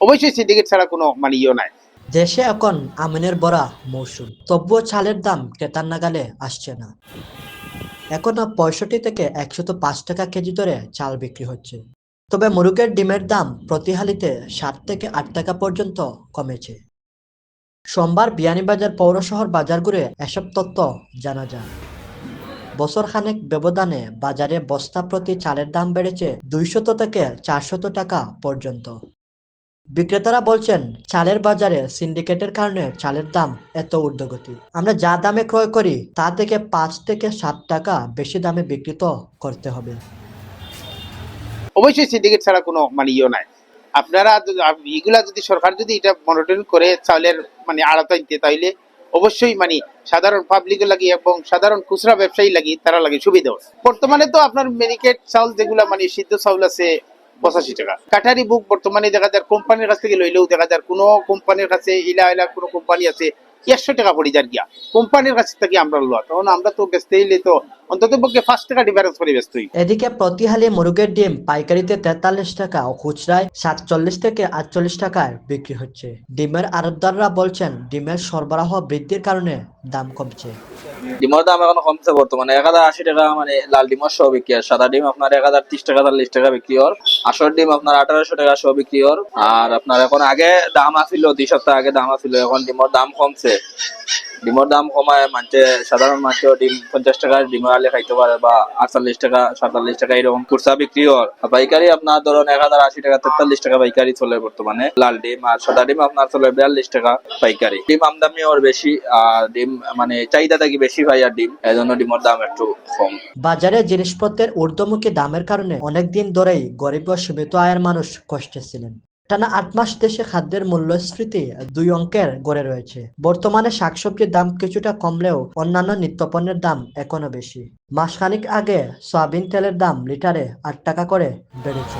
অবশ্যই সিন্ডিকেট ছাড়া কোনো মানে ইয়ে নাই। দেশে এখন আমিনের বড়া মৌসুম। তবুও চালের দাম ক্রেতার নাগালে আসছে না। এখনও পঁয়ষট্টি থেকে একশত পাঁচ টাকা কেজি ধরে চাল বিক্রি হচ্ছে। তবে মুরগের ডিমের দাম প্রতি হালিতে ষাট থেকে আট টাকা পর্যন্ত কমেছে। সোমবার বিয়ানীবাজার পৌরশহর বাজার ঘুরে এসব তথ্য জানা যায়। বছর খানেক ব্যবধানে বাজারে বস্তা প্রতি চালের দাম বেড়েছে দুইশত থেকে চারশত টাকা পর্যন্ত। বিক্রেতারা বলছেন, চালের বাজারে সিন্ডিকেটের কারণে চালের দাম এত ঊর্ধ্বগতি। আমরা যা দামে ক্রয় করি, তা থেকে পাঁচ থেকে সাত টাকা বেশি দামে বিক্রিত করতে হবে। অবশ্যই সিন্ডিকেট ছাড়া কোনো মানে ইয়ে নাই। আপনারা এগুলা যদি সরকার যদি এটা মনিটরিং করে চাউলের মানে আড়ত আনতে, তাইলে অবশ্যই মানে সাধারণ পাবলিক লাগি এবং সাধারণ খুচরা ব্যবসায়ী লাগি, তারা লাগে সুবিধা। বর্তমানে তো আপনার মেনিকেট চাউল যেগুলা মানে সিদ্ধ চাউল আছে পঁচাশি টাকা। কাটারি বুক বর্তমানে দেখা যায় কোম্পানির কাছ থেকে লইলেও দেখা যায় কোনো কোম্পানির কাছে ইলা ইলা কোনো কোম্পানি আছে, একশো টাকা পড়ে যার গিয়া। কোম্পানির কাছ থেকে আমরা লোয়া তখন আমরা তো বেচতেই তো অন্তত পক্ষে পাঁচ টাকা ডিফারেন্স করে ব্যস্ত এদিকে প্রতি হালি মুরগের ডিম পাইকারিতে তেতাল্লিশ টাকা ও খুচরায় সাতচল্লিশ থেকে আটচল্লিশ টাকায় বিক্রি হচ্ছে। ডিমের আড়তদাররা বলছেন ডিমের সরবরাহ বৃদ্ধির কারণে দাম কমছে। ডিমের দাম এখন কমছে বর্তমানে এক হাজার আশি টাকা মানে লাল ডিমের সহ বিক্রি হয়। সাদা ডিম আপনার এক হাজার ত্রিশ টাকা চল্লিশ টাকা বিক্রি হর আসর ডিম আপনার আঠারোশো টাকা সহ বিক্রি হর আর আপনার এখন আগে দাম আছিল দুই সপ্তাহ আগে দাম আছিল। এখন ডিমের দাম কমছে। ডিমের দাম কমায় মানছে সাধারণ মানুষও ডিম পঞ্চাশ টাকার ডিম আলে খাইতে পারে বা আটচল্লিশ টাকা সাতচল্লিশ টাকা এরকম খুচরা বিক্রি আর পাইকারি আপনার ধরুন এক হাজার আশি টাকা তেতাল্লিশ টাকা পাইকারি চলে বর্তমানে লাল ডিম আর সাদা ডিম আপনার চলে বিয়াল্লিশ টাকা পাইকারি ডিম আমদামি ওর বেশি আর ডিম মানে চাহিদা থাকি বেশি হয় আর ডিম। এই জন্য ডিমের দাম একটু কম। বাজারে জিনিসপত্রের ঊর্ধ্বমুখী দামের কারণে অনেকদিন ধরেই গরিব ও সীমিত আয়ের মানুষ কষ্টে ছিলেন। টানা আট মাস দেশে খাদ্যের মূল্যস্ফীতি দুই অঙ্কের গড়ে রয়েছে। বর্তমানে শাকসবজির দাম কিছুটা কমলেও অন্যান্য নিত্যপণ্যের দাম এখনও বেশি। মাসখানিক আগে সয়াবিন তেলের দাম লিটারে আট টাকা করে বেড়েছে।